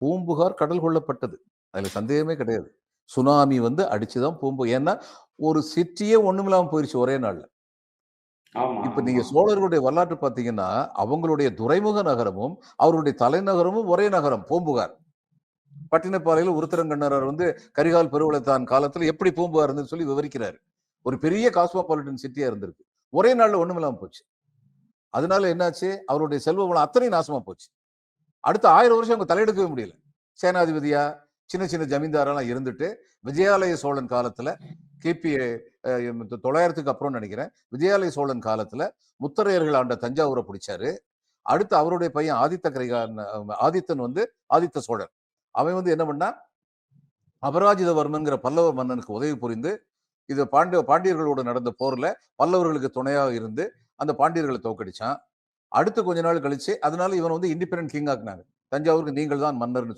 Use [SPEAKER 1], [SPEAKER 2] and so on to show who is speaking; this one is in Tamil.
[SPEAKER 1] பூம்புகார் கடல் கொள்ளப்பட்டது அதுல சந்தேகமே கிடையாது. சுனாமி வந்து அடிச்சுதான் பூம்பு. ஏன்னா ஒரு சிட்டியே ஒண்ணுமில்லாம போயிருச்சு ஒரே நாள்ல. இப்ப நீங்க சோழர்களுடைய வரலாற்று பாத்தீங்கன்னா அவங்களுடைய துறைமுக நகரமும் அவருடைய தலைநகரமும் ஒரே நகரம் பூம்புகார். பட்டினப்பாறையில் உருத்திரங்கண்ணரர் வந்து கரிகால் பெருவளத்தான் காலத்துல எப்படி பூம்புகார் இருந்துன்னு சொல்லி விவரிக்கிறாரு. ஒரு பெரிய காஸ்மோபாலிட்டன் சிட்டியா இருந்திருக்கு. ஒரே நாள்ல ஒண்ணுமில்லாம போச்சு. அதனால என்னாச்சு? அவருடைய செல்வ வளம் அத்தனையும் நாசமா போச்சு. அடுத்த ஆயிரம் வருஷம் அவங்க தலையெடுக்கவே முடியல. சேனாதிபதியா சின்ன சின்ன ஜமீன்தாரெல்லாம் இருந்துட்டு விஜயாலய சோழன் காலத்துல கிபி தொள்ளாயிரத்துக்கு அப்புறம் நினைக்கிறேன். விஜயாலய சோழன் காலத்துல முத்தரையர்கள் ஆண்ட தஞ்சாவூரை பிடிச்சாரு. அடுத்து அவருடைய பையன் ஆதித்த கரிகாலன் ஆதித்தன் வந்து ஆதித்த சோழன். அவன் வந்து என்ன பண்ணா அபராஜிதவர்மன்கிற பல்லவ மன்னனுக்கு உதவி புரிந்து இது பாண்டிய பாண்டியர்களோட நடந்த போர்ல பல்லவர்களுக்கு துணையாக இருந்து அந்த பாண்டியர்களை தோக்கடிச்சான் அடுத்து கொஞ்ச நாள் கழிச்சு அதனால இவன் வந்து இண்டிபெண்டன்ட் கிங் ஆக்குனாங்க தஞ்சாவூருக்கு நீங்கள் தான் மன்னர்னு